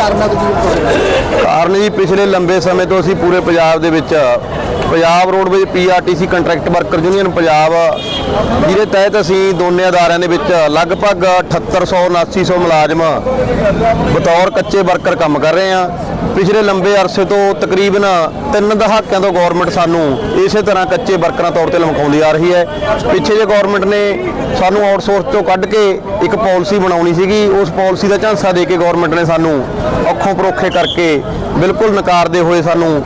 ਹੈ ਕੀ ਕਾਰਨ ਜੀ ਪਿਛਲੇ ਲੰਬੇ ਸਮੇਂ ਤੋਂ ਅਸੀਂ ਪੂਰੇ ਪੰਜਾਬ ਦੇ ਵਿੱਚ Punjab roadways PRTC contract worker union Punjab, ਜਿਹਦੇ ਤਹਿਤ ਅਸੀਂ ਦੋਨੇ ਅਦਾਰਿਆਂ ਦੇ ਵਿੱਚ ਲਗਭਗ 7800 7900 ਮੁਲਾਜ਼ਮ ਬਤੌਰ ਕੱਚੇ ਵਰਕਰ ਕੰਮ ਕਰ ਰਹੇ ਹਾਂ। ਪਿਛਲੇ ਲੰਬੇ ਅਰਸੇ ਤੋਂ ਤਕਰੀਬਨ ਤਿੰਨ ਦਹਾਕਿਆਂ ਤੋਂ ਗਵਰਨਮੈਂਟ ਸਾਨੂੰ ਇਸੇ ਤਰ੍ਹਾਂ ਕੱਚੇ ਵਰਕਰਾਂ ਤੌਰ ਤੇ ਲਮਕਾਉਂਦੀ ਆ ਰਹੀ ਹੈ। ਪਿੱਛੇ ਜੇ ਗਵਰਨਮੈਂਟ ਨੇ ਸਾਨੂੰ ਆਊਟਸੋਰਸ ਤੋਂ ਕੱਢ ਕੇ ਇੱਕ ਪਾਲਿਸੀ ਬਣਾਉਣੀ ਸੀਗੀ, ਉਸ ਪਾਲਿਸੀ ਦਾ ਝਾਂਸਾ ਦੇ ਕੇ ਗਵਰਨਮੈਂਟ ਨੇ ਸਾਨੂੰ ਅੱਖੋਂ ਪਰੋਖੇ ਕਰਕੇ ਬਿਲਕੁਲ ਨਕਾਰਦੇ ਹੋਏ ਸਾਨੂੰ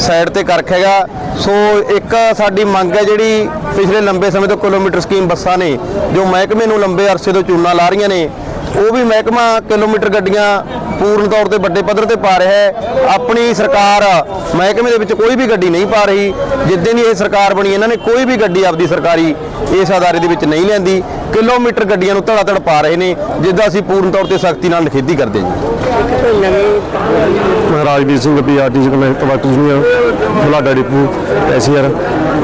ਸਾਈਡ ਤੇ ਕਰ ਰੱਖਿਆ ਹੈਗਾ। ਸੋ ਇੱਕ ਸਾਡੀ ਮੰਗ ਹੈ ਜਿਹੜੀ ਪਿਛਲੇ ਲੰਬੇ ਸਮੇਂ ਤੋਂ ਕਿਲੋਮੀਟਰ ਸਕੀਮ ਬੱਸਾਂ ਨੇ, ਜੋ ਮਹਿਕਮੇ ਨੂੰ ਲੰਬੇ ਅਰਸੇ ਤੋਂ ਚੂਨਾ ਲਾ ਰਹੀਆਂ ਨੇ, ਉਹ ਵੀ ਮਹਿਕਮਾ ਕਿਲੋਮੀਟਰ ਗੱਡੀਆਂ ਪੂਰਨ ਤੌਰ ਤੇ ਵੱਡੇ ਪੱਧਰ ਤੇ ਪਾ ਰਿਹਾ ਹੈ। ਆਪਣੀ ਸਰਕਾਰ ਮਹਿਕਮੇ ਦੇ ਵਿੱਚ ਕੋਈ ਵੀ ਗੱਡੀ ਨਹੀਂ ਪਾ ਰਹੀ, ਜਿੱਦਾਂ ਦੀ ਇਹ ਸਰਕਾਰ ਬਣੀ, ਇਹਨਾਂ ਨੇ ਕੋਈ ਵੀ ਗੱਡੀ ਆਪਦੀ ਸਰਕਾਰੀ ਇਸ ਅਦਾਰੇ ਦੇ ਵਿੱਚ ਨਹੀਂ ਲੈਂਦੀ ਕਿਲੋਮੀਟਰ ਗੱਡੀਆਂ ਨੂੰ ਧੜਾ ਧੜ ਪਾ ਰਹੇ ਨੇ, ਜਿੱਦਾਂ ਅਸੀਂ ਪੂਰਨ ਤੌਰ ਤੇ ਸਖਤੀ ਨਾਲ ਨਿਖੇਧੀ ਕਰਦੇ ਹਾਂ ਜੀ। Rajveer Singh PRTC connect worker union Budhlada depot ਐਸੀਆਰ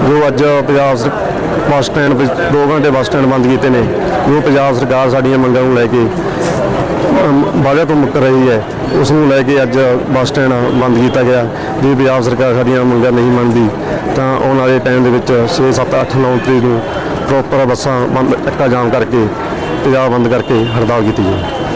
ਜੋ ਅੱਜ ਪੰਜਾਬ ਸਰ- ਬੱਸ ਸਟੈਂਡ ਵਿੱਚ 2 ਘੰਟੇ ਬੱਸ ਸਟੈਂਡ ਬੰਦ ਕੀਤੇ ਨੇ ਜੋ ਪੰਜਾਬ ਸਰਕਾਰ ਸਾਡੀਆਂ ਮੰਗਾਂ ਨੂੰ ਲੈ ਕੇ ਅਮ, ਤੋਂ ਮੁੱਕਰ ਰਹੀ ਹੈ ਉਸ ਨੂੰ ਲੈ ਕੇ ਅੱਜ ਬੱਸ ਸਟੈਂਡ ਬੰਦ ਕੀਤਾ ਗਿਆ ਜੇ ਪੰਜਾਬ ਸਰਕਾਰ ਸਾਡੀਆਂ ਮੰਗਾਂ ਨਹੀਂ ਮੰਨਦੀ ਤਾਂ ਆਉਣ ਵਾਲੇ ਟਾਈਮ ਦੇ ਵਿੱਚ 6 7 8 9 ਤਰੀਕ ਨੂੰ ਪ੍ਰੋਪਰ ਬੱਸਾਂ ਬੰਦ ਟੱਕਾ ਜਾਮ ਕਰਕੇ ਪੰਜਾਬ ਬੰਦ ਕਰਕੇ ਹੜਤਾਲ ਕੀਤੀ ਜਾਵੇ